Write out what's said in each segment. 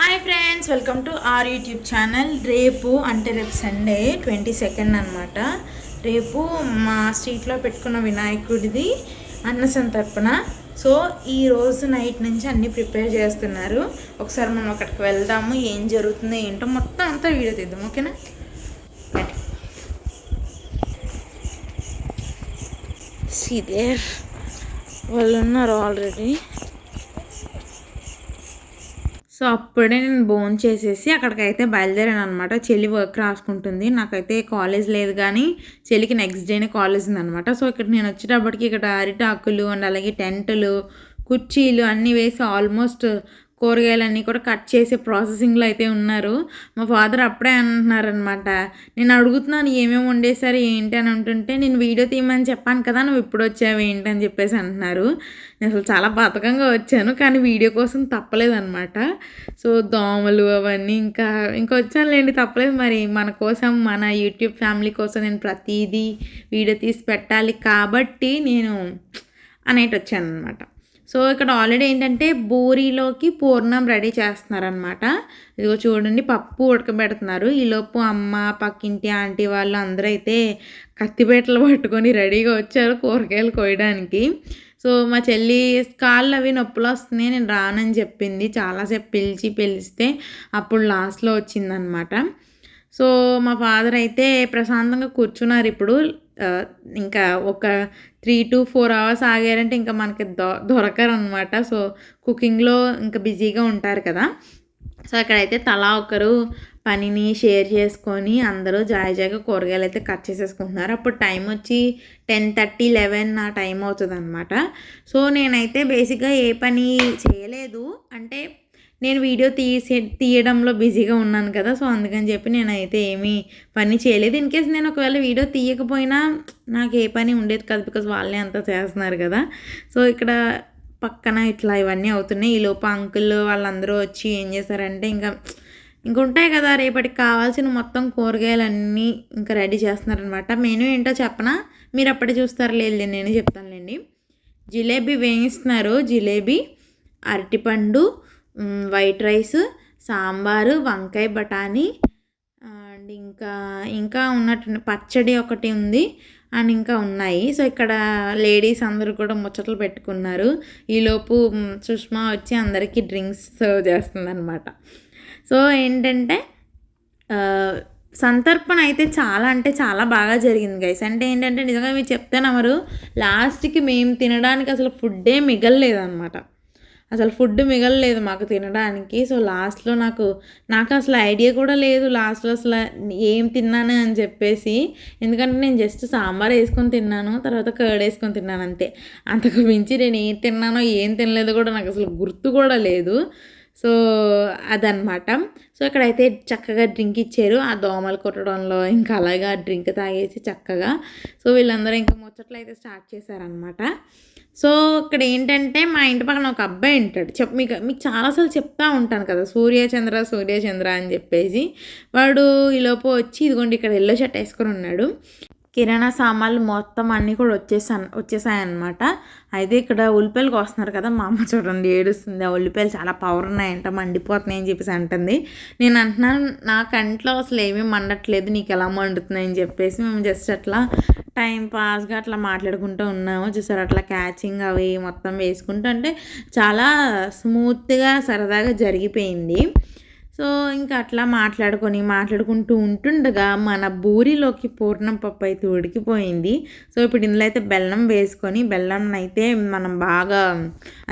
Hi friends welcome to our YouTube channel. రేపు అంటే రేపు సండే ట్వంటీ సెకండ్ అనమాట రేపు మా స్ట్రీట్లో పెట్టుకున్న వినాయకుడిది అన్న సంతర్పణ. సో ఈ రోజు నైట్ నుంచి అన్నీ ప్రిపేర్ చేస్తున్నారు. ఒకసారి మనం అక్కడికి వెళ్దాము ఏం జరుగుతుందో ఏంటో మొత్తం అంతా వీడియో తీద్దాం ఓకేనా? సిదేర్ వాళ్ళు ఉన్నారు ఆల్రెడీ సో అప్పుడే నేను బోన్ చేసేసి అక్కడికైతే బయలుదేరాను అనమాట చెల్లి వర్క్ రాసుకుంటుంది. నాకైతే కాలేజ్ లేదు కానీ చెల్లికి నెక్స్ట్ డేనే కాలేజ్ ఉందనమాట సో ఇక్కడ నేను వచ్చేటప్పటికి ఇక్కడ అరిటాకులు అండ్ అలాగే టెంటులు కుర్చీలు అన్నీ వేసి ఆల్మోస్ట్ కూరగాయలన్నీ కూడా కట్ చేసే ప్రాసెసింగ్లో అయితే ఉన్నారు. మా ఫాదర్ అప్పుడే అంటున్నారనమాట నేను అడుగుతున్నాను ఏమేమి వండేశారు ఏంటి అని అంటుంటే నేను వీడియో తీయమని చెప్పాను కదా నువ్వు ఇప్పుడు వచ్చావు ఏంటి అని చెప్పేసి అంటున్నారు. నేను అసలు చాలా బతకంగా వచ్చాను కానీ వీడియో కోసం తప్పలేదన్నమాట. సో దోమలు అవన్నీ ఇంకా ఇంకా వచ్చానులేండి తప్పలేదు మరి. మన కోసం మన యూట్యూబ్ ఫ్యామిలీ కోసం నేను ప్రతిదీ వీడియో తీసి పెట్టాలి కాబట్టి నేను అనేటి వచ్చాను అనమాట సో ఇక్కడ ఆల్రెడీ ఏంటంటే బూరీలోకి పూర్ణం రెడీ చేస్తున్నారనమాట ఇదిగో చూడండి పప్పు ఉడకబెడుతున్నారు. ఈలోపు అమ్మ పక్కింటి ఆంటీ వాళ్ళు అందరూ అయితే కత్తిపేటలు పట్టుకొని రెడీగా వచ్చారు కూరగాయలు కోయడానికి. సో మా చెల్లి కాళ్ళు అవి నొప్పులు వస్తున్నాయి నేను రానని చెప్పింది. చాలాసేపు పిలిచి పిలిస్తే అప్పుడు లాస్ట్లో వచ్చిందనమాట సో మా ఫాదర్ అయితే ప్రశాంతంగా కూర్చున్నారు ఇప్పుడు. ఇంకా ఒక త్రీ టు ఫోర్ అవర్స్ ఆగారంటే ఇంకా మనకి దొ దొరకరు అనమాట సో కుకింగ్లో ఇంకా బిజీగా ఉంటారు కదా. సో అక్కడైతే తలా ఒకరు పనిని షేర్ చేసుకొని అందరూ జాయ్ జాయిగా కూరగాయలు అయితే కట్ చేసేసుకుంటున్నారు. అప్పుడు టైం వచ్చి టెన్ థర్టీ లెవెన్ ఆ టైం అవుతుంది అనమాట సో నేనైతే బేసిక్గా ఏ పని చేయలేదు. అంటే నేను వీడియో తీసే తీయడంలో బిజీగా ఉన్నాను కదా సో అందుకని చెప్పి నేనైతే ఏమీ పని చేయలేదు. ఇన్ కేస్ నేను ఒకవేళ వీడియో తీయకపోయినా నాకు ఏ పని ఉండేది కాదు బికాజ్ వాళ్ళే అంతా చేస్తున్నారు కదా. సో ఇక్కడ పక్కన ఇట్లా ఇవన్నీ అవుతున్నాయి. ఈ లోపు అంకుల్ వాళ్ళందరూ వచ్చి ఏం చేశారంటే ఇంకా ఇంక ఉంటాయి కదా రేపటికి కావాల్సిన మొత్తం కూరగాయలన్నీ ఇంకా రెడీ చేస్తున్నారనమాట. మెను ఏంటో చెప్పనా? మీరు అప్పుడే చూస్తారు లేదు నేను చెప్తానులేండి. జిలేబీ వేయిస్తున్నారు. జిలేబీ అరటిపండు వైట్ రైస్ సాంబారు వంకాయ బఠానీ అండ్ ఇంకా ఇంకా ఉన్నట్టు పచ్చడి ఒకటి ఉంది అండ్ ఇంకా ఉన్నాయి. సో ఇక్కడ లేడీస్ అందరూ కూడా ముచ్చట్లు పెట్టుకున్నారు. ఈలోపు సుష్మా వచ్చి అందరికీ డ్రింక్స్ సర్వ్ చేస్తుంది అనమాట సో ఏంటంటే సంతర్పణ అయితే చాలా అంటే చాలా బాగా జరిగింది గైస్ అంటే ఏంటంటే నిజంగా మీరు చెప్తే నమ్మరు లాస్ట్కి మేము తినడానికి అసలు ఫుడ్డే మిగలలేదన్నమాట. అసలు ఫుడ్ మిగలలేదు మాకు తినడానికి. సో లాస్ట్లో నాకు నాకు అసలు ఐడియా కూడా లేదు లాస్ట్లో అసలు ఏం తిన్నాను అని చెప్పేసి. ఎందుకంటే నేను జస్ట్ సాంబార్ వేసుకొని తిన్నాను తర్వాత కర్డ్ వేసుకొని తిన్నాను అంతే. అంతకు మించి నేను ఏం తిన్నానో ఏం తినలేదో కూడా నాకు అసలు గుర్తు కూడా లేదు. సో అదనమాట. సో ఇక్కడైతే చక్కగా డ్రింక్ ఇచ్చారు. ఆ దోమలు కొట్టడంలో ఇంకా అలాగే ఆ డ్రింక్ తాగేసి చక్కగా. సో వీళ్ళందరూ ఇంకా ముచ్చట్లు అయితే స్టార్ట్ చేశారనమాట. సో ఇక్కడ ఏంటంటే మా ఇంటి పక్కన ఒక అబ్బాయి ఉంటాడు. చెప్ మీకు మీకు చాలాసార్లు చెప్తా ఉంటాను కదా సూర్యచంద్ర సూర్యచంద్ర అని చెప్పేసి. వాడు ఈలోపు వచ్చి ఇదిగోండి ఇక్కడ ఎల్లో షర్ట్ వేసుకొని ఉన్నాడు. కిరాణా సామాన్లు మొత్తం అన్నీ కూడా వచ్చేసా వచ్చేసాయన్నమాట. అయితే ఇక్కడ ఉల్లిపాయలు కోస్తున్నారు కదా మా అమ్మ చూడండి ఏడుస్తుంది. ఆ ఉల్లిపాయలు చాలా పవర్ ఉన్నాయంట మండిపోతున్నాయి అని చెప్పేసి అంటుంది. నేను అంటున్నాను నా కంట్లో అసలు ఏమీ మండట్లేదు నీకు ఎలా మండుతున్నాయని చెప్పేసి మేము జస్ట్ అట్లా టైం పాస్గా అట్లా మాట్లాడుకుంటూ ఉన్నాము. చూసారు అట్లా క్యాచింగ్ అవి మొత్తం వేసుకుంటూ అంటే చాలా స్మూత్గా సరదాగా జరిగిపోయింది. సో ఇంకా అట్లా మాట్లాడుకొని మాట్లాడుకుంటూ ఉంటుండగా మన బూరిలోకి పూర్ణం పప్పు అయితే ఉడికిపోయింది. సో ఇప్పుడు ఇందులో అయితే బెల్లం వేసుకొని బెల్లం అయితే మనం బాగా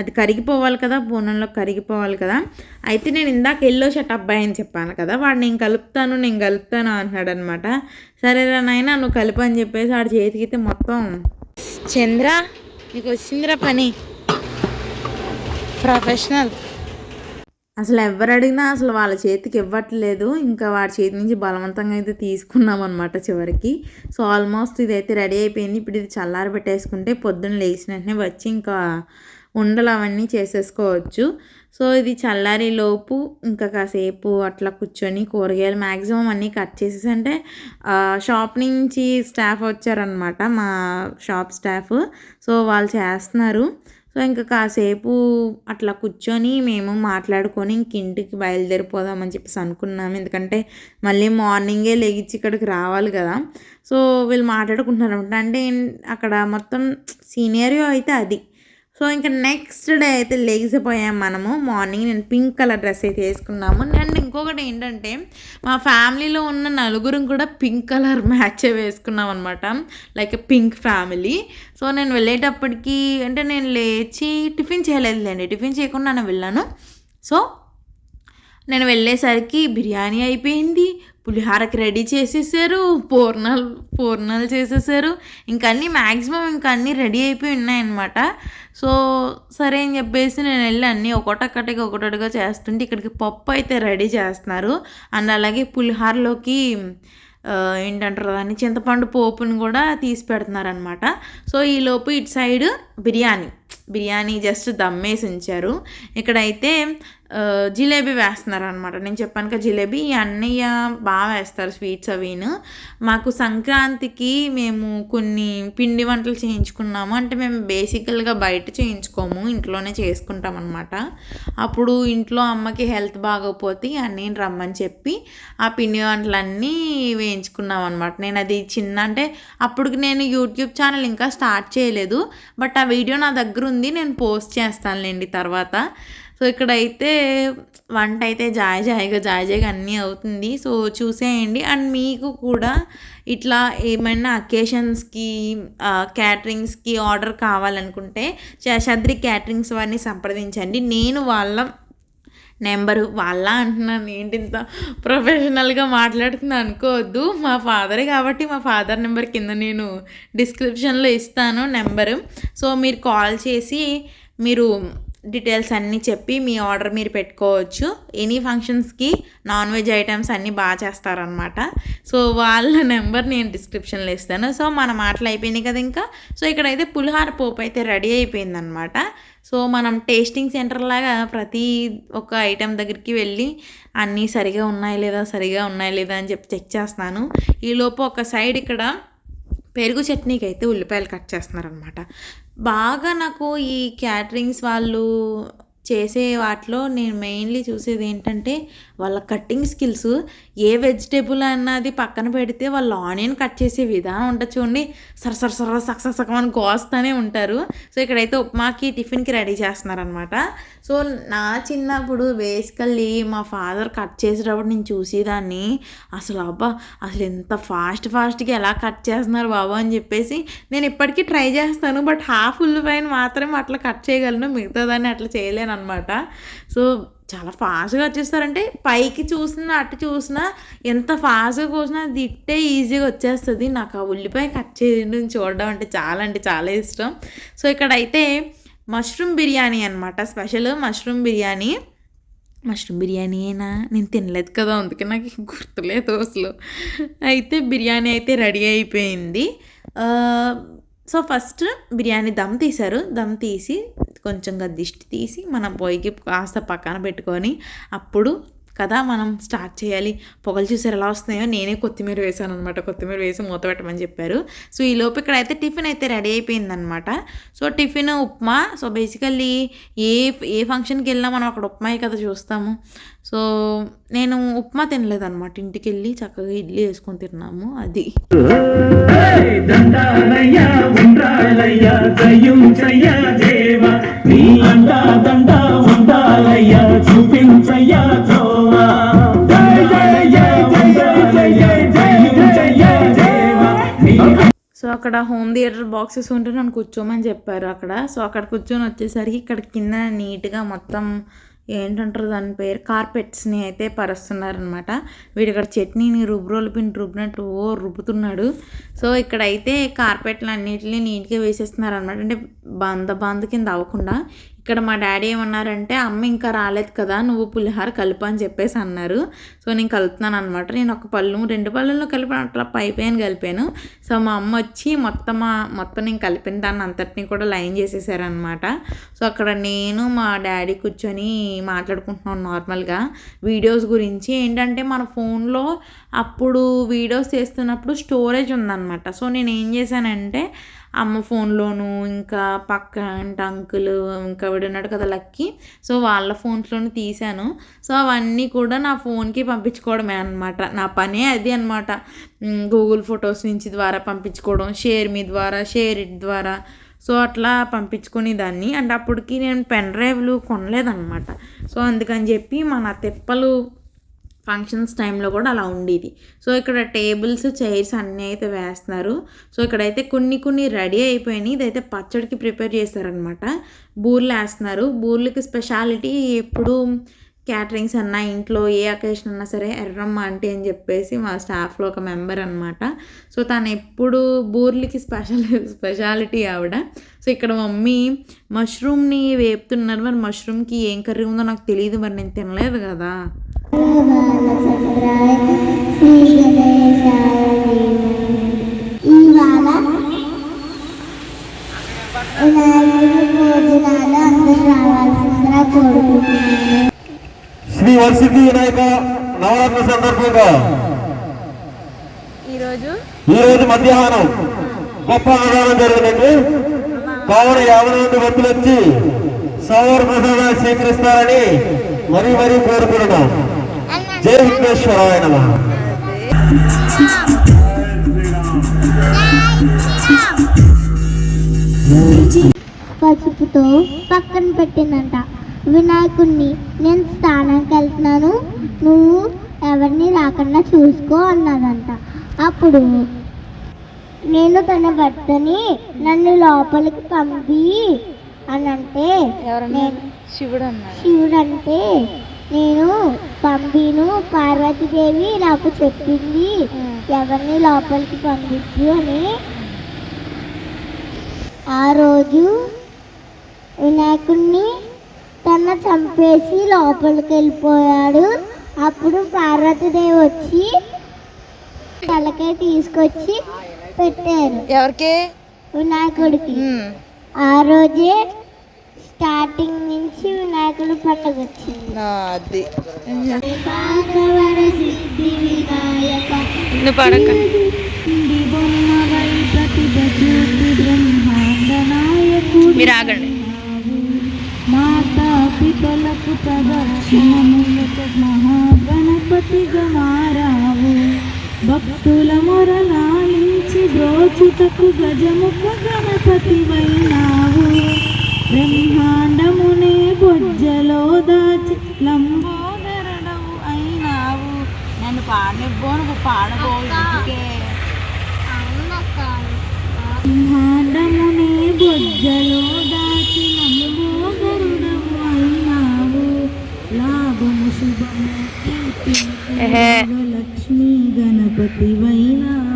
అది కరిగిపోవాలి కదా పూర్ణంలో కరిగిపోవాలి కదా. అయితే నేను ఇందాక ఎల్లో షర్ట్ అబ్బాయి అని చెప్పాను కదా వాడు నేను కలుపుతాను నేను కలుపుతాను అంటున్నాడు అనమాట సరేరా నాయన నువ్వు కలుపు అని చెప్పేసి వాడు చేతికి మొత్తం చంద్ర నీకు వచ్చిందిరా పని. ప్రొఫెషనల్ అసలు ఎవరు అడిగినా అసలు వాళ్ళ చేతికి ఇవ్వట్లేదు. ఇంకా వాడి చేతి నుంచి బలవంతంగా అయితే తీసుకున్నాం అనమాట చివరికి. సో ఆల్మోస్ట్ ఇదైతే రెడీ అయిపోయింది. ఇప్పుడు ఇది చల్లారి పెట్టేసుకుంటే పొద్దున్న లేచిన వెంటనే వచ్చి ఇంకా ఉండలు అవన్నీ చేసేసుకోవచ్చు. సో ఇది చల్లారి లోపు ఇంకా కాసేపు అట్లా కూర్చొని కూరగాయలు మ్యాక్సిమం అన్నీ కట్ చేసేసి అంటే షాప్ నుంచి స్టాఫ్ వచ్చారనమాట మా షాప్ స్టాఫ్. సో వాళ్ళు చేస్తున్నారు. సో ఇంకా కాసేపు అట్లా కూర్చొని మేము మాట్లాడుకొని ఇంక ఇంటికి బయలుదేరిపోదామని చెప్పేసి అనుకున్నాం ఎందుకంటే మళ్ళీ మార్నింగే లేగిచ్చి ఇక్కడికి రావాలి కదా. సో వీళ్ళు మాట్లాడుకుంటున్నారు అంటే అక్కడ మొత్తం సీనియర్ అయితే అది. సో ఇంకా నెక్స్ట్ డే అయితే లేచిపోయాం మనము. మార్నింగ్ నేను పింక్ కలర్ డ్రెస్ అయితే వేసుకున్నాము. అండ్ ఇంకొకటి ఏంటంటే మా ఫ్యామిలీలో ఉన్న నలుగురు కూడా పింక్ కలర్ మ్యాచ్ వేసుకున్నాం అనమాట లైక్ పింక్ ఫ్యామిలీ సో నేను వెళ్ళేటప్పటికి అంటే నేను లేచి టిఫిన్ చేయలేదులేండి. టిఫిన్ చేయకుండా నేను వెళ్ళాను. సో నేను వెళ్ళేసరికి బిర్యానీ అయిపోయింది. పులిహారకి రెడీ చేసేసారు పూర్ణాలు పూర్ణాలు చేసేసారు. ఇంకా అన్నీ మ్యాక్సిమం ఇంకా అన్నీ రెడీ అయిపోయి ఉన్నాయన్నమాట. సో సరే అని చెప్పేసి నేను వెళ్ళి అన్నీ ఒకటొక్కటిగా ఒకటొకటిగా చేస్తుంటే ఇక్కడికి పప్పు అయితే రెడీ చేస్తున్నారు. అండ్ అలాగే పులిహారలోకి ఏంటంటారు దాన్ని చింతపండు పోపుని కూడా తీసి పెడుతున్నారనమాట సో ఈలోపు ఇటు సైడ్ బిర్యానీ. బిర్యానీ జస్ట్ దమ్మేసి ఉంచారు ఇక్కడైతే జిలేబీ వేస్తున్నారు అనమాట నేను చెప్పాను కదా జిలేబీ ఈ అన్నయ్య బాగా వేస్తారు స్వీట్స్ అవిను. మాకు సంక్రాంతికి మేము కొన్ని పిండి వంటలు చేయించుకున్నాము. అంటే మేము బేసికల్గా బయట చేయించుకోము ఇంట్లోనే చేసుకుంటాం అనమాట అప్పుడు ఇంట్లో అమ్మకి హెల్త్ బాగోపోతే అన్నయ్యని రమ్మని చెప్పి ఆ పిండి వంటలన్నీ వేయించుకున్నాం అనమాట నేను అది చిన్న అంటే అప్పటికి నేను యూట్యూబ్ ఛానల్ ఇంకా స్టార్ట్ చేయలేదు. బట్ ఆ వీడియో నా దగ్గర దగ్గర ఉంది నేను పోస్ట్ చేస్తానులేండి తర్వాత. సో ఇక్కడైతే వంట అయితే జాయ్ జాయిగా జాయ్ జాయిగా అన్నీ అవుతుంది. సో చూసేయండి. అండ్ మీకు కూడా ఇట్లా ఏమైనా అకేషన్స్కి క్యాటరింగ్స్కి ఆర్డర్ కావాలనుకుంటే శద్రి క్యాటరింగ్స్ వారిని సంప్రదించండి. నేను వాళ్ళ నెంబరు వాళ్ళ అంటున్నాను. ఏంటి ఇంత ప్రొఫెషనల్గా మాట్లాడుతుంది అనుకోవద్దు. మా ఫాదరే కాబట్టి మా ఫాదర్ నెంబర్ కింద నేను డిస్క్రిప్షన్లో ఇస్తాను నెంబరు. సో మీరు కాల్ చేసి మీరు డీటెయిల్స్ అన్నీ చెప్పి మీ ఆర్డర్ మీరు పెట్టుకోవచ్చు. ఎనీ ఫంక్షన్స్కి నాన్ వెజ్ ఐటమ్స్ అన్నీ బాగా చేస్తారనమాట సో వాళ్ళ నెంబర్ నేను డిస్క్రిప్షన్లో ఇస్తాను. సో మన మాటలు అయిపోయినాయి కదా ఇంకా. సో ఇక్కడైతే పులిహార పోపు అయితే రెడీ అయిపోయిందనమాట సో మనం టేస్టింగ్ సెంటర్ లాగా ప్రతి ఒక్క ఐటెం దగ్గరికి వెళ్ళి అన్నీ సరిగా ఉన్నాయా లేదా సరిగా ఉన్నాయా లేదా అని చెప్పి చెక్ చేస్తాను. ఈలోపు ఒక సైడ్ ఇక్కడ పెరుగు చట్నీకి అయితే ఉల్లిపాయలు కట్ చేస్తున్నారనమాట. బాగా నాకు ఈ క్యాటరింగ్స్ వాళ్ళు చేసే వాటిలో నేను మెయిన్లీ చూసేది ఏంటంటే వాళ్ళ కట్టింగ్ స్కిల్స్ ఏ వెజిటేబుల్ అన్నది పక్కన పెడితే వాళ్ళు ఆనియన్ కట్ చేసే విధానం ఉంటుంది చూడండి. సర సర సర సక్స సకమని కోస్తూనే ఉంటారు. సో ఇక్కడైతే ఉప్మాకి టిఫిన్కి రెడీ చేస్తున్నారనమాట సో నా చిన్నప్పుడు బేసికల్లీ మా ఫాదర్ కట్ చేసేటప్పుడు నేను చూసేదాన్ని. అసలు అబ్బా అసలు ఎంత ఫాస్ట్ ఫాస్ట్గా ఎలా కట్ చేస్తున్నారు బాబా అని చెప్పేసి నేను ఇప్పటికీ ట్రై చేస్తాను. బట్ హాఫ్ ఉల్లి పైన మాత్రమే అట్లా కట్ చేయగలను. మిగతాదాన్ని అట్లా చేయలేను అనమాట సో చాలా ఫాస్ట్గా వచ్చేస్తారంటే పైకి చూసినా అటు చూసినా ఎంత ఫాస్ట్గా కోసినా అది ఇట్టే ఈజీగా వచ్చేస్తుంది. నాకు ఆ ఉల్లిపాయ కట్ చేయడం చూడడం అంటే చాలా అంటే చాలా ఇష్టం. సో ఇక్కడైతే మష్రూమ్ బిర్యానీ అనమాట special mushroom biryani. Mushroom biryani అయినా నేను తినలేదు కదా అందుకే నాకు గుర్తులేదు అసలు. అయితే బిర్యానీ అయితే రెడీ అయిపోయింది. సో ఫస్ట్ బిర్యానీ దమ్ తీశారు. దమ్ తీసి కొంచెంగా దిష్టి తీసి మన పొయ్యికి కాస్త పక్కన పెట్టుకొని అప్పుడు కదా మనం స్టార్ట్ చేయాలి. పొగలు చూసారు ఎలా వస్తున్నాయో నేనే కొత్తిమీర వేసాను అనమాట కొత్తిమీర వేసి మూత పెట్టమని చెప్పారు. సో ఈ లోపు ఇక్కడ అయితే టిఫిన్ అయితే రెడీ అయిపోయిందనమాట so tiffin upma. So basically ఏ ఏ ఫంక్షన్కి వెళ్ళినా మనం అక్కడ ఉప్మాయి కదా చూస్తాము. సో నేను ఉప్మా తినలేదన్నమాట. ఇంటికి వెళ్ళి చక్కగా ఇడ్లీ వేసుకొని తిన్నాము. అది. అక్కడ హోమ్ థియేటర్ బాక్సెస్ ఉంటే నన్ను కూర్చోమని చెప్పారు అక్కడ. సో అక్కడ కూర్చొని వచ్చేసరికి ఇక్కడ కింద నీట్గా మొత్తం ఏంటంటారు దాని పేరు? కార్పెట్స్ని అయితే పరుస్తున్నారనమాట వీడు ఇక్కడ చట్నీని రుబ్బురోలు పిండి రుబ్బినట్టు ఓ రుబ్బుతున్నాడు. సో ఇక్కడైతే కార్పెట్లు అన్నిటిని నీట్గా వేసేస్తున్నారనమాట అంటే బంద బంద కింద అవ్వకుండా ఇక్కడ మా డాడీ ఏమన్నారంటే అమ్మ ఇంకా రాలేదు కదా నువ్వు పులిహార కలుపు అని చెప్పేసి అన్నారు. సో నేను కలుపుతున్నాను అనమాట నేను ఒక పళ్ళు రెండు పళ్ళల్లో కలిపాను అట్లా పైపోయాను కలిపాను. సో మా అమ్మ వచ్చి మొత్తం మొత్తం నేను కలిపిన దాన్ని అంతటిని కూడా లైన్ చేసేసారనమాట సో అక్కడ నేను మా డాడీ కూర్చొని మాట్లాడుకుంటున్నాను నార్మల్గా. వీడియోస్ గురించి ఏంటంటే మన ఫోన్లో అప్పుడు వీడియోస్ చేస్తున్నప్పుడు స్టోరేజ్ ఉందన్నమాట. సో నేను ఏం చేశానంటే అమ్మ ఫోన్లోను ఇంకా పక్క అంటే అంకుల్ ఇంకా ఉన్నాడు కదా లక్కీ. సో వాళ్ళ ఫోన్స్లోను తీశాను. సో అవన్నీ కూడా నా ఫోన్కి పంపించుకోవడమే అనమాట నా పనే అది అనమాట గూగుల్ ఫొటోస్ నుంచి ద్వారా పంపించుకోవడం షేర్ మీ ద్వారా షేర్ ఇట్ ద్వారా. సో అట్లా పంపించుకునే దాన్ని అండ్ అప్పటికి నేను పెన్ డ్రైవ్లు కొనలేదన్నమాట. సో అందుకని చెప్పి మన తిప్పలు ఫంక్షన్స్ టైంలో కూడా అలా ఉండేది. సో ఇక్కడ టేబుల్స్ చైర్స్ అన్నీ అయితే వేస్తున్నారు. సో ఇక్కడైతే కొన్ని కొన్ని రెడీ అయిపోయినాయి. ఇదైతే పచ్చడికి ప్రిపేర్ చేస్తారనమాట బూర్లు వేస్తున్నారు. బూర్లకి స్పెషాలిటీ ఎప్పుడు క్యాటరింగ్స్ అన్నా ఇంట్లో ఏ అకేషన్ అన్నా సరే ఎర్రమ్మ అంటే అని చెప్పేసి మా స్టాఫ్లో ఒక మెంబర్ అనమాట సో తను ఎప్పుడు బూర్లకి స్పెషల్ స్పెషాలిటీ ఆవిడ. సో ఇక్కడ మమ్మీ మష్రూమ్ని వేపుతున్నారు. మరి మష్రూమ్కి ఏం కర్రీ ఉందో నాకు తెలియదు మరి నేను తినలేదు కదా. శ్రీ వరసిద్ధి వినాయక నవరాత్రి సందర్భంగా. ఈరోజు ఈ రోజు మధ్యాహ్నం గొప్ప అన్నదానం జరిగినట్టు కావున యాభై మంది భక్తులు వచ్చి సౌర ప్రసాదాన్ని స్వీకరిస్తారని మరీ మరీ కోరుకుంటున్నాం. జై విఘ్నేశ్వరాయ నమః. పసుపుతో పక్కన పెట్టిందంట వినాయకుడిని నేను స్నానానికి వెళ్తున్నాను. నువ్వు ఎవరిని రాకుండా చూసుకో అన్నదంట. అప్పుడు నేను తన భర్తని నన్ను లోపలికి పంపి అని అంటే నేను శివుడు అన్నాడు? శివుడు అంటే నేను పంపిను. పార్వతీదేవి నాకు చెప్పింది. ఎవరిని లోపలికి పంపించు అని. ఆ రోజు వినాయకుడిని తన చంపేసి లోపలికి వెళ్ళిపోయాడు. అప్పుడు పార్వతీదేవి వచ్చి తలకాయ తీసుకొచ్చి పెట్టారు. ఎవరికే? వినాయకుడికి. ఆ రోజే స్టార్టింగ్ నుంచి వినాయకుడు పండుగ వచ్చింది అది నువ్వు పడక మీరు ఆగండి. మాతా పితలకు మహాగణపతిగా మారావు భక్తుల మొరలాలించి బ్రోచుటకు గజముఖ గణపతి వైనావు. బ్రహ్మాండమునే బొజ్జలో దాచి లంబోదరుడవు అయినావు. నన్ను పాడనివ్వో నువ్వు పాడబో ఇంటికే. బ్రహ్మాండమునే బొజ్జలో దాచి నంబోదరుడవు అయినావు. లాభము శుభము. లక్ష్మీ గణపతి వైనావు.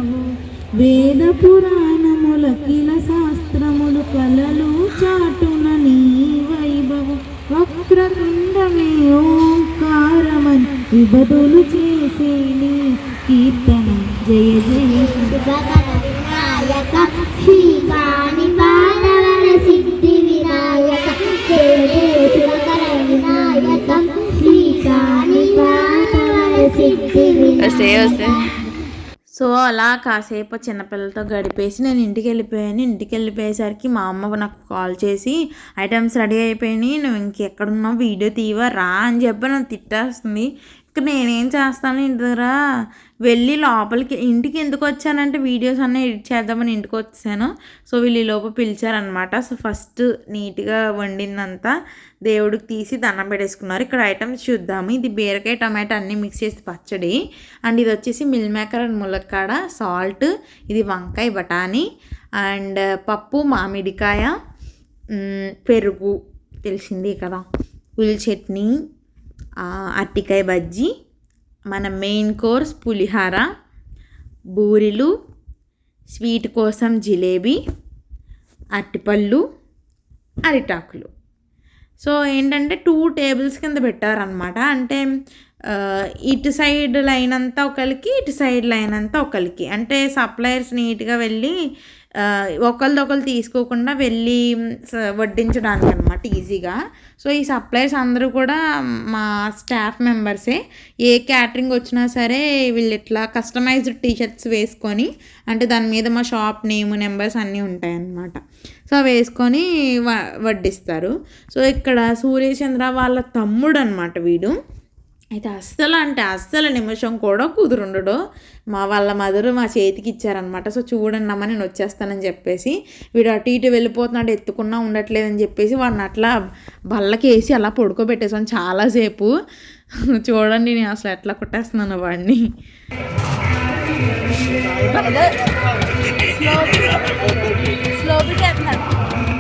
వేద పురాణముల కిల శాస్త్రములు కలలు చాటున నీ వైభవం. వక్రతుండమే ఓంకారమని విభదులు చేసే నీ కీర్తనం. జయ జయ. పాదవర సిద్ధి వినాయక. పాదవర సిద్ధి వినాయక. సో అలా కాసేపు చిన్నపిల్లలతో గడిపేసి నేను ఇంటికి వెళ్ళిపోయాను. ఇంటికి వెళ్ళిపోయేసరికి మా అమ్మ నాకు కాల్ చేసి ఐటమ్స్ రెడీ అయిపోయినాయి నువ్వు ఇంకెక్కడున్నావు? వీడియో తీవా రా అని చెప్పి నన్ను తిట్టేస్తుంది. ఇక నేనేం చేస్తాను ఇంటి దగ్గర వెళ్ళి లోపలికి ఇంటికి ఎందుకు వచ్చానంటే వీడియోస్ అన్నీ ఎడిట్ చేద్దామని ఇంటికి వచ్చాను సో వీళ్ళు ఈ లోపు పిలిచారనమాట సో ఫస్ట్ నీట్గా వండిందంతా దేవుడికి తీసి దండం పెట్టేసుకున్నారు. ఇక్కడ ఐటమ్స్ చూద్దాము. ఇది బీరకాయ టమాటా అన్నీ మిక్స్ చేసి పచ్చడి. అండ్ ఇది వచ్చేసి మిల్ మేకర్ అండ్ ములక్కాడ సాల్ట్ ఇది వంకాయ బఠానీ అండ్ పప్పు మామిడికాయ పెరుగు తెలిసింది కదా. ఉల్లి చట్నీ అరటికాయ బజ్జీ మన మెయిన్ కోర్స్ పులిహార బూరెలు స్వీట్ కోసం జిలేబీ అరటిపళ్ళు అరిటాకులు. సో ఏంటంటే టూ టేబుల్స్ కింద పెట్టారనమాట అంటే ఇటు సైడ్ లైన్ అంతా ఒకరికి ఇటు సైడ్ లైన్ అంతా ఒకరికి. అంటే సప్లయర్స్ నీట్గా వెళ్ళి ఒకరిదొకరు తీసుకోకుండా వెళ్ళి స- వడ్డించడానికి అనమాట ఈజీగా. సో ఈ సప్లైర్స్ అందరూ కూడా మా స్టాఫ్ మెంబర్సే. ఏ క్యాటరింగ్ వచ్చినా సరే వీళ్ళు ఇట్లా కస్టమైజ్డ్ టీషర్ట్స్ వేసుకొని అంటే దాని మీద మా షాప్ నేమ్ నెంబర్స్ అన్నీ ఉంటాయన్నమాట. సో అవి వేసుకొని వ వడ్డిస్తారు. సో ఇక్కడ సూర్యచంద్ర వాళ్ళ తమ్ముడు అనమాట వీడు. అయితే అస్సలు అంటే అస్సలు నిమిషం కూడా కుదురుండడు మా వాళ్ళ మదర్ మా చేతికి ఇచ్చారనమాట సో చూడండి అమ్మ నేను వచ్చేస్తానని చెప్పేసి వీడు అటు ఇటు వెళ్ళిపోతున్నాడు ఎత్తుకున్నా ఉండట్లేదని చెప్పేసి వాడిని అట్లా బల్లకి వేసి అలా పడుకోబెట్టేసాను చాలాసేపు చూడండి నేను అసలు ఎట్లా కొట్టేస్తున్నాను వాడిని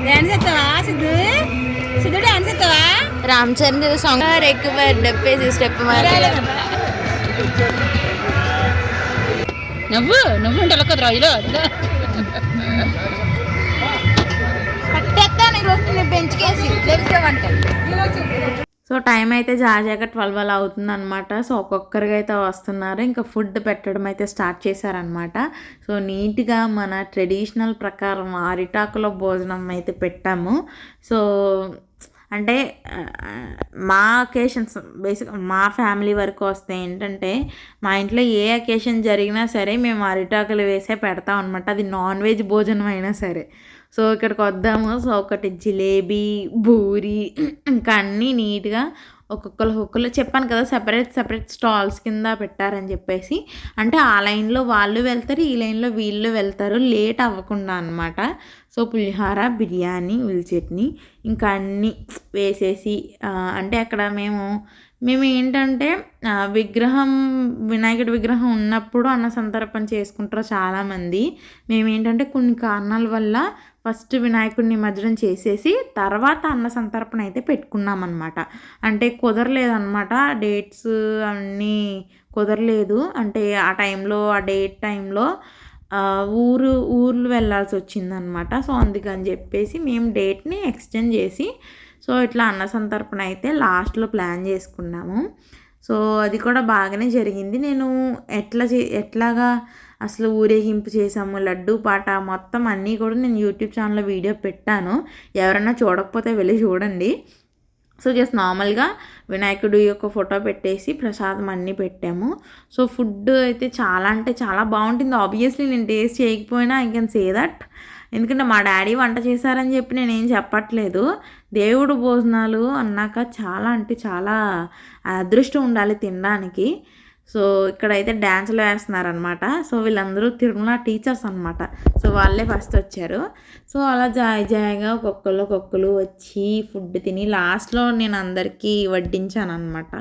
డాన్స్ ఎత్తావా సిద్ధు సిద్ధు డాన్స్ ఎత్తావా రామ్ చరణ్ సాంగ్ ఎక్కువ డప్పేసి స్టెప్ మరి నువ్వు నువ్వు ఉండాలి కదా సో టైం అయితే జాజాగా ట్వెల్వ్ అలా అవుతుంది అనమాట సో ఒక్కొక్కరికి అయితే వస్తున్నారు. ఇంకా ఫుడ్ పెట్టడం అయితే స్టార్ట్ చేశారనమాట సో నీట్గా మన ట్రెడిషనల్ ప్రకారం అరిటాకులో భోజనం అయితే పెట్టాము. సో అంటే మా అకేషన్స్ బేసిక్ మా ఫ్యామిలీ వరకు వస్తే ఏంటంటే మా ఇంట్లో ఏ అకేషన్ జరిగినా సరే మేము అరిటాకులు వేసే పెడతాం అనమాట అది నాన్ వెజ్ భోజనం అయినా సరే. సో ఇక్కడికి వద్దాము. సో ఒకటి జిలేబీ బూరి ఇంకా అన్నీ నీట్గా ఒక్కొక్కరు ఒక్కొక్కరు చెప్పాను కదా సెపరేట్ సెపరేట్ స్టాల్స్ కింద పెట్టారని చెప్పేసి. అంటే ఆ లైన్లో వాళ్ళు వెళ్తారు ఈ లైన్లో వీళ్ళు వెళ్తారు. లేట్ అవ్వకుండా అనమాట సో పులిహార బిర్యానీ ఉల్లి చట్నీ ఇంకా అన్నీ వేసేసి అంటే అక్కడ మేము మేము ఏంటంటే విగ్రహం వినాయకుడి విగ్రహం ఉన్నప్పుడు అన్న సంతర్పణ చేసుకుంటారు చాలామంది. మేము ఏంటంటే కొన్ని కారణాల వల్ల ఫస్ట్ వినాయకుడిని నిమజ్జనం చేసేసి తర్వాత అన్న సంతర్పణ అయితే పెట్టుకున్నాం అనమాట అంటే కుదరలేదన్నమాట డేట్స్ అన్నీ కుదరలేదు. అంటే ఆ టైంలో ఆ డేట్ టైంలో ఊరు ఊర్లు వెళ్ళాల్సి వచ్చిందనమాట సో అందుకని చెప్పేసి మేము డేట్ని ఎక్స్టెండ్ చేసి సో ఇట్లా అన్న సంతర్పణ అయితే లాస్ట్లో ప్లాన్ చేసుకున్నాము. సో అది కూడా బాగానే జరిగింది. నేను ఎట్లా చే ఎట్లాగా అసలు ఊరేగింపు చేసాము లడ్డు పాట మొత్తం అన్నీ కూడా నేను యూట్యూబ్ ఛానల్లో వీడియో పెట్టాను. ఎవరైనా చూడకపోతే వెళ్ళి చూడండి. సో జస్ట్ నార్మల్గా వినాయకుడు యొక్క ఫోటో పెట్టేసి ప్రసాదం అన్నీ పెట్టాము. సో ఫుడ్ అయితే చాలా అంటే చాలా బాగుంటుంది. ఆబ్వియస్లీ నేను టేస్ట్ చేయకపోయినా ఐ కెన్ సే దట్ ఎందుకంటే మా డాడీ వంట చేశారని చెప్పి నేనేం చెప్పట్లేదు. దేవుడు భోజనాలు అన్నాక చాలా అంటే చాలా అదృష్టం ఉండాలి తినడానికి. సో ఇక్కడైతే డ్యాన్సులు వేస్తున్నారనమాట సో వీళ్ళందరూ తిరుమల టీచర్స్ అనమాట సో వాళ్ళే ఫస్ట్ వచ్చారు. సో అలా జాయ్ జాయిగా ఒక్కొక్కరు ఒక్కొక్కరు వచ్చి ఫుడ్ తిని లాస్ట్లో నేను అందరికీ వడ్డించాను అనమాట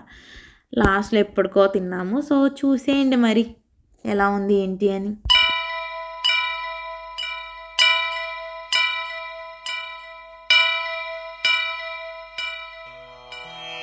లాస్ట్లో ఎప్పటికో తిన్నాము. సో చూసేయండి మరి ఎలా ఉంది ఏంటి అని.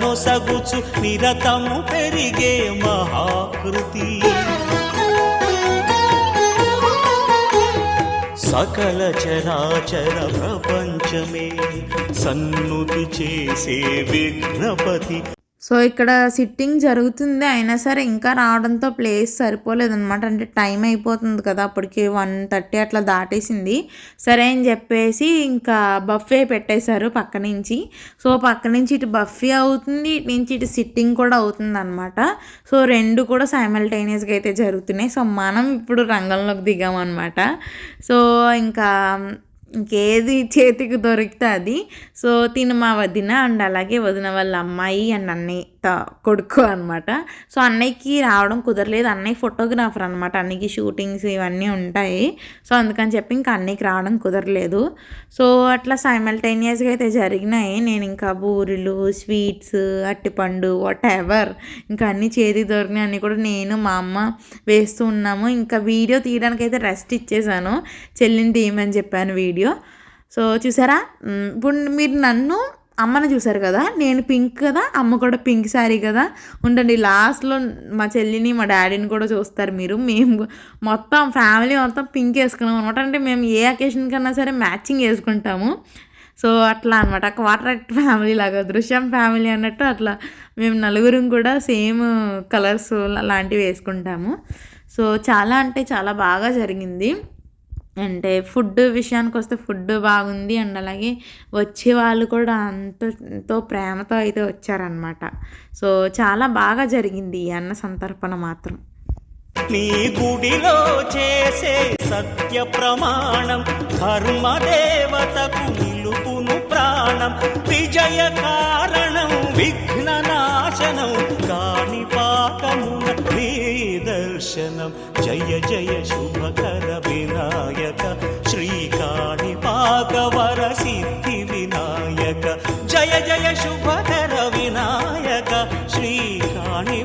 నొసగుచు నిరతము పెరిగే మహాకృతి. సకల చరాచర ప్రపంచమే సన్నుతి చేసే విఘ్నపతి సో ఇక్కడ సిట్టింగ్ జరుగుతుంది. అయినా సరే ఇంకా రావడంతో ప్లేస్ సరిపోలేదన్నమాట. అంటే టైం అయిపోతుంది కదా. అప్పటికి వన్ థర్టీ అట్లా దాటేసింది. సరే అని చెప్పేసి ఇంకా బఫే పెట్టేశారు పక్క నుంచి. సో పక్క నుంచి ఇటు బఫే అవుతుంది. ఇటు నుంచి ఇటు సిట్టింగ్ కూడా అవుతుంది అనమాట సో రెండు కూడా సైమల్టైనియస్గా అయితే జరుగుతున్నాయి. సో మనం ఇప్పుడు రంగంలోకి దిగామన్నమాట. సో ఇంకా ఇంకేది చేతికి దొరికితే అది సో తిను మా వదిన అండ్ అలాగే వదిన వాళ్ళ అమ్మాయి అండ్ అన్నయ్య కొడుకు అనమాట సో అన్నయ్యకి రావడం కుదరలేదు. అన్నయ్య ఫోటోగ్రాఫర్ అనమాట అన్నయ్యకి షూటింగ్స్ ఇవన్నీ ఉంటాయి. సో అందుకని చెప్పి ఇంకా అన్నయ్యకి రావడం కుదరలేదు. సో అట్లా సైమల్టేనియస్గా అయితే జరిగినాయి. నేను ఇంకా బూరెలు స్వీట్స్ అట్టిపండు వాట్ ఎవర్ ఇంకా అన్ని చేతికి దొరికినాయి. అన్నీ కూడా నేను మా అమ్మ వేస్తూ ఉన్నాము. ఇంకా వీడియో తీయడానికి అయితే రెస్ట్ ఇచ్చేసాను. చెల్లిని తీయమని చెప్పాను వీడియో. సో చూసారా? ఇప్పుడు మీరు నన్ను అమ్మని చూసారు కదా? నేను పింక్ కదా? అమ్మ కూడా పింక్ శారీ కదా? ఉండండి లాస్ట్లో మా చెల్లిని మా డాడీని కూడా చూస్తారు మీరు. మేము మొత్తం ఫ్యామిలీ మొత్తం పింక్ వేసుకున్నాం అనమాట అంటే మేము ఏ అకేషన్ కన్నా సరే మ్యాచింగ్ వేసుకుంటాము. సో అట్లా అనమాట క్వార్టర్ యాక్ట్ ఫ్యామిలీ లాగా దృశ్యం ఫ్యామిలీ అన్నట్టు అట్లా మేము నలుగురం కూడా సేమ్ కలర్స్ లాంటివి వేసుకుంటాము. సో చాలా అంటే చాలా బాగా జరిగింది. అంటే ఫుడ్ విషయానికి వస్తే ఫుడ్ బాగుంది అండ్ అలాగే వచ్చే వాళ్ళు కూడా అంత ఎంతో ప్రేమతో అయితే వచ్చారనమాట సో చాలా బాగా జరిగింది ఈ అన్న సంతర్పణ మాత్రం. నీ గుడిలో చేసే సత్య ప్రమాణం ధర్మదేవతకు నిలుపును ప్రాణం విజయ కారణం విఘ్న నాశనం దర్శనం జయ జయ శుభకర వినాయక. శ్రీకాణి పాకవర సిద్ధి వినాయక. జయ జయ శుభకర వినాయక. శ్రీకాణి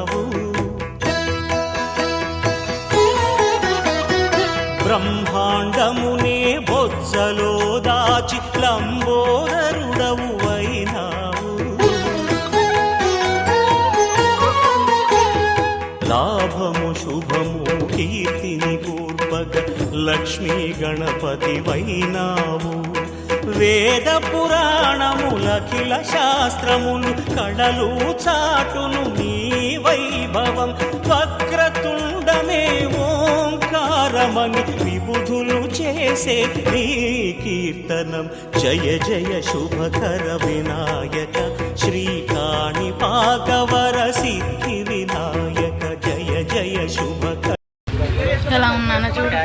లక్ష్మీ గణపతి వైనావు వేద పురాణములఖిల శాస్త్రములు కళలు చాటును నీ వైభవం. వక్రతుండమే ఓంకారమని విబుధులు చేసే నీ కీర్తనం. జయ జయ శుభకర వినాయక శ్రీకాణి పాకవర సిద్ధి వినాయక జయ జయ శుభ ఉన్నానో చూడు.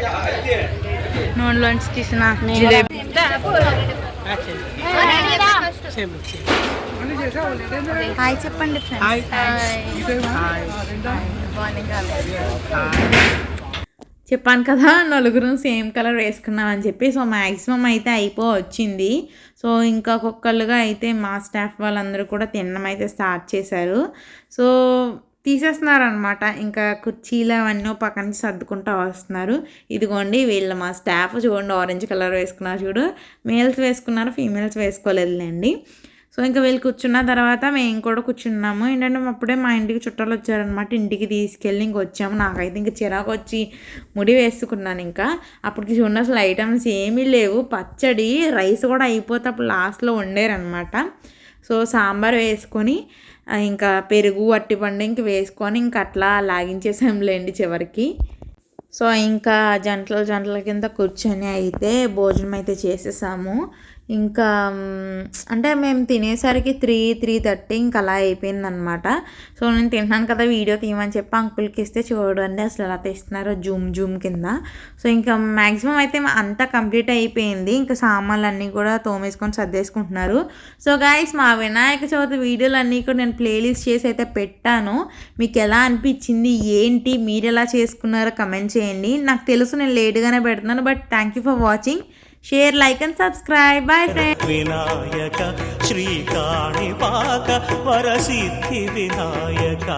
నోట్లోంచి తీసిన జిలేబీ. హాయ్ చెప్పండి చెప్పాను కదా నలుగురు సేమ్ కలర్ వేసుకున్నాం అని చెప్పి. సో మ్యాక్సిమం అయితే అయిపో వచ్చింది. సో ఇంకా ఒక్కొక్కరుగా అయితే మా స్టాఫ్ వాళ్ళందరూ కూడా తినడం అయితే స్టార్ట్ చేశారు. సో తీసేస్తున్నారనమాట ఇంకా కుర్చీలు అవన్నీ పక్కన సర్దుకుంటూ వస్తున్నారు. ఇదిగోండి వీళ్ళు మా స్టాఫ్ చూడండి ఆరెంజ్ కలర్ వేసుకున్నారు చూడు. మేల్స్ వేసుకున్నారు ఫీమేల్స్ వేసుకోలేదులేండి. సో ఇంకా వీళ్ళు కూర్చున్న తర్వాత మేము కూడా కూర్చున్నాము. ఏంటంటే అప్పుడే మా ఇంటికి చుట్టాలు వచ్చారనమాట ఇంటికి తీసుకెళ్ళి ఇంక వచ్చాము. నాకైతే ఇంక చిరాకు వచ్చి ముడి వేసుకున్నాను ఇంకా. అప్పటికి చూడండి అసలు ఐటమ్స్ ఏమీ లేవు. పచ్చడి రైస్ కూడా అయిపోతే అప్పుడు లాస్ట్లో వండారనమాట సో సాంబార్ వేసుకొని ఇంకా పెరుగు అట్టిపండు ఇంక వేసుకొని ఇంక అట్లా లాగించేసాంలేండి చివరికి. సో ఇంకా జంటల జంటల కింద కూర్చొని అయితే భోజనం అయితే చేసేసాము. ఇంకా అంటే మేము తినేసరికి త్రీ త్రీ థర్టీ ఇంకా అలా అయిపోయిందనమాట. సో నేను తిన్నాను కదా వీడియో తీయమని చెప్పి అంకుల్కి ఇస్తే చూడండి అసలు ఎలా తీస్తున్నారో జూమ్ జూమ్ కింద. సో ఇంకా మ్యాక్సిమం అయితే అంతా కంప్లీట్ అయిపోయింది. ఇంకా సామాన్లు అన్నీ కూడా తోమేసుకొని సర్దేసుకుంటున్నారు. సో గాయస్ మా వినాయక చవితి వీడియోలు అన్నీ కూడా నేను ప్లేలిస్ట్ చేసి అయితే పెట్టాను. మీకు ఎలా అనిపించింది? ఏంటి? మీరు ఎలా చేసుకున్నారో కమెంట్ చేయండి. నాకు తెలుసు నేను లేట్గానే పెడుతున్నాను but thank you for watching share like and subscribe bye friend Vinayaka Sri Kanipaka Varasiddhi Vinayaka.